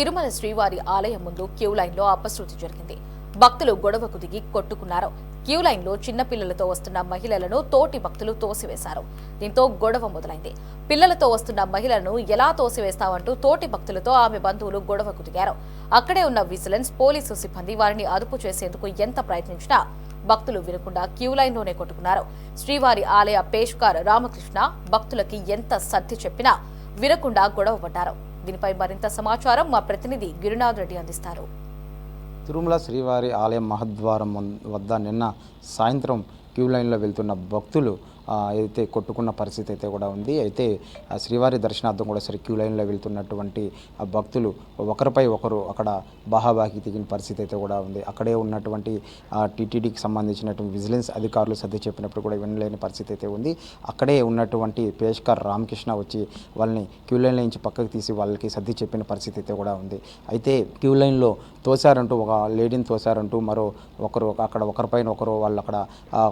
తిరుమల శ్రీవారి ఆలయం ముందు క్యూ లైన్లో అపశృతి జరిగింది. భక్తులు గొడవకు దిగి కొట్టుకున్నారు. క్యూ లైన్లో చిన్నపిల్లలతో వస్తున్న మహిళలను తోటి భక్తులు తోసివేశారు. దీంతో గొడవ మొదలైంది. పిల్లలతో వస్తున్న మహిళలను ఎలా తోసివేస్తామంటూ తోటి భక్తులతో ఆమె బంధువులు గొడవకు దిగారు. అక్కడే ఉన్న విజిలెన్స్ పోలీసు సిబ్బంది వారిని అదుపు చేసేందుకు ఎంత ప్రయత్నించినా భక్తులు వినకుండా క్యూ లైన్లోనే కొట్టుకున్నారు. శ్రీవారి ఆలయ పేష్కార్ రామకృష్ణ భక్తులకి ఎంత సర్ది చెప్పినా వినకుండా గొడవ పడ్డారు. దీనిపై మరింత సమాచారం మా ప్రతినిధి గిరినాథ్ రెడ్డి అందిస్తారు. తిరుమల శ్రీవారి ఆలయం మహద్వారం వద్ద నిన్న సాయంత్రం క్యూ లైన్లో వెళ్తున్న భక్తులు అయితే కొట్టుకున్న పరిస్థితి అయితే కూడా ఉంది అయితే శ్రీవారి దర్శనార్థం కూడా సరే క్యూ లైన్లో వెళ్తున్నటువంటి ఆ భక్తులు ఒకరిపై ఒకరు అక్కడ బాహాబాకి దిగిన పరిస్థితి అయితే కూడా ఉంది. అక్కడే ఉన్నటువంటి టీటీడీకి సంబంధించినటువంటి విజిలెన్స్ అధికారులు సర్ది చెప్పినప్పుడు కూడా వినలేని పరిస్థితి అయితే ఉంది. అక్కడే ఉన్నటువంటి పేష్కర్ రామకృష్ణ వచ్చి వాళ్ళని క్యూ లైన్లో నుంచి పక్కకు తీసి వాళ్ళకి సర్ది చెప్పిన పరిస్థితి అయితే కూడా ఉంది. అయితే క్యూ లైన్లో తోశారంటూ ఒక లేడీని తోశారంటూ మరో ఒకరు అక్కడ ఒకరిపైన ఒకరు వాళ్ళు అక్కడ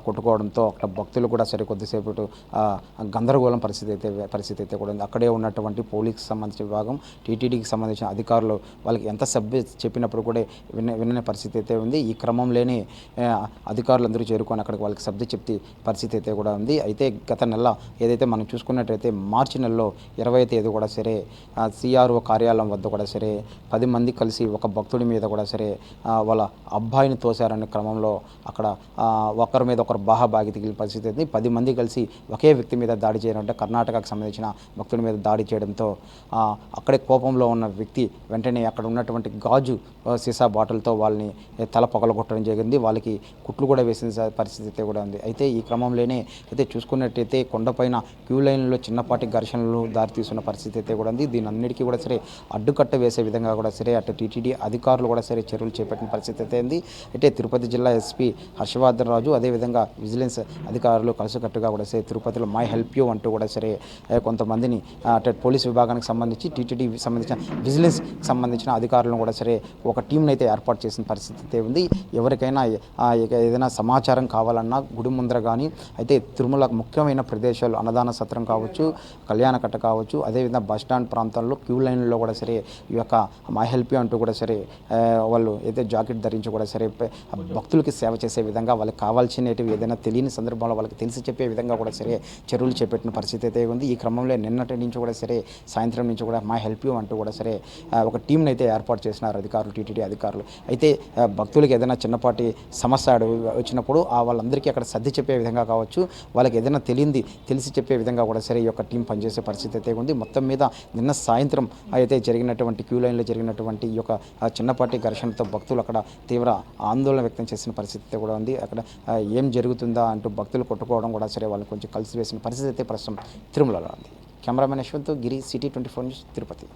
కొట్టుకోవడంతో అక్కడ భక్తులు కూడా సరే కొద్దిసేపు గందరగోళం పరిస్థితి అయితే పరిస్థితి అయితే కూడా ఉంది. అక్కడే ఉన్నటువంటి పోలీస్కి సంబంధించిన విభాగం టీటీడీకి సంబంధించిన అధికారులు వాళ్ళకి ఎంత సభ్య చెప్పినప్పుడు కూడా విన వినని పరిస్థితి అయితే ఉంది. ఈ క్రమంలోనే ఆ, అధికారులు అందరూ చేరుకొని అక్కడికి వాళ్ళకి సర్ది చెప్తే పరిస్థితి అయితే కూడా ఉంది. అయితే గత నెల ఏదైతే మనం చూసుకున్నట్టయితే మార్చి నెలలో ఇరవై తేదీ కూడా సరే సిఆర్ఓ కార్యాలయం వద్ద కూడా సరే పది మంది కలిసి ఒక భక్తుడి మీద కూడా సరే వాళ్ళ అబ్బాయిని తోశారనే క్రమంలో అక్కడ ఒకరి మీద ఒకరు బాహాబాగి తగిలిన పరిస్థితి ఉంది. పది మంది కలిసి ఒకే వ్యక్తి మీద దాడి చేయడం అంటే కర్ణాటకకు సంబంధించిన భక్తుల మీద దాడి చేయడంతో అక్కడే కోపంలో ఉన్న వ్యక్తి వెంటనే అక్కడ ఉన్నటువంటి గాజు సీసా బాటిల్తో వాళ్ళని తల పగలగొట్టడం జరిగింది. వాళ్ళకి కుట్లు కూడా వేసిన పరిస్థితి అయితే కూడా ఉంది. అయితే ఈ క్రమంలోనే అయితే చూసుకున్నట్టయితే కొండపైన క్యూ లైన్లో చిన్నపాటి ఘర్షణలు దారితీస్తున్న పరిస్థితి అయితే కూడా ఉంది. దీని అన్నిటికీ కూడా సరే అడ్డుకట్ట వేసే విధంగా కూడా సరే అటు టీటీడీ అధికారులు కూడా సరే చర్యలు చేపట్టిన పరిస్థితి అయితే ఉంది. అయితే తిరుపతి జిల్లా ఎస్పీ హర్షవర్ధన్ రాజు అదేవిధంగా విజిలెన్స్ అధికారులు కలిసికట్టుగా కూడా సరే తిరుపతిలో మై హెల్ప్ యూ అంటూ కూడా సరే కొంతమందిని అటు పోలీస్ విభాగానికి సంబంధించి టీటీడీ సంబంధించిన విజిలెన్స్ సంబంధించిన అధికారులను కూడా సరే ఒక టీంని అయితే ఏర్పాటు చేసిన పరిస్థితి అయితే ఉంది. ఎవరికైనా ఏదైనా సమాచారం కావాలన్నా గుడి ముందర కానీ అయితే తిరుమల ముఖ్యమైన ప్రదేశాలు అన్నదాన సత్రం కావచ్చు కళ్యాణకట్ట కావచ్చు అదేవిధంగా బస్ స్టాండ్ ప్రాంతాల్లో క్యూ లైన్లో కూడా సరే ఈ యొక్క మై హెల్ప్ యూ అంటూ కూడా సరే వాళ్ళు ఏదైతే జాకెట్ ధరించి కూడా సరే భక్తులకి సేవ చేసే విధంగా వాళ్ళకి కావాల్సినవి ఏదైనా తెలియని సందర్భంలో వాళ్ళకి తెలిసి చెప్పే విధంగా కూడా సరే చర్యలు చేపట్టిన పరిస్థితి అయితే ఉంది. ఈ క్రమంలో నిన్నటి నుంచి కూడా సరే సాయంత్రం నుంచి కూడా మై హెల్ప్ యూ అంటూ కూడా సరే ఒక టీంని అయితే ఏర్పాటు చేసినారు అధికారులు టీటీడీ అధికారులు. అయితే భక్తులకు భక్తులకి ఏదైనా చిన్నపాటి సమస్య వచ్చినప్పుడు ఆ వాళ్ళందరికీ అక్కడ సర్ది చెప్పే విధంగా కావచ్చు వాళ్ళకి ఏదైనా తెలియంది తెలిసి చెప్పే విధంగా కూడా సరే ఈ యొక్క టీం పనిచేసే పరిస్థితి అయితే ఉంది. మొత్తం మీద నిన్న సాయంత్రం అయితే జరిగినటువంటి క్యూ లైన్లో జరిగినటువంటి ఈ యొక్క చిన్నపాటి ఘర్షణతో భక్తులు అక్కడ తీవ్ర ఆందోళన వ్యక్తం చేసిన పరిస్థితి అయితే కూడా ఉంది. అక్కడ ఏం జరుగుతుంది అంటూ భక్తులు కొట్టుకోవడం కూడా సరే వాళ్ళని కొంచెం కలిసి వేసిన పరిస్థితి అయితే ప్రస్తుతం తిరుమలలో ఉంది. Cameraman Yashwant Giri city twenty four news Tirupati.